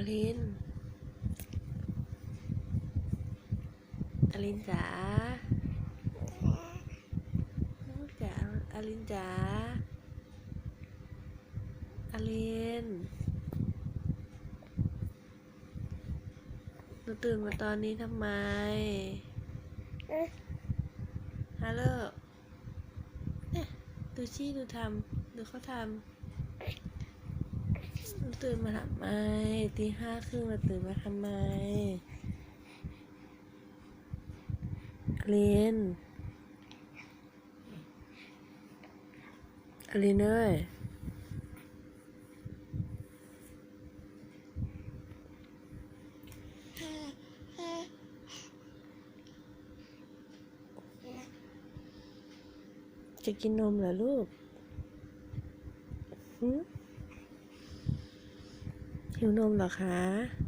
อลิน อลินจ๋าลูกจ๋าอลินจ๋า อลิน หนูตื่นมาตอนนี้ทำไมฮัลโหลเนี่ยดูชี่ดูทำ ดูเขาทำหนู ตื่นมาทำไมตีห้าครึ่งเราตื่นมาทำไมอลินอลินเอยจะกินนมเหรอลูกหื หิวนมเหรอคะ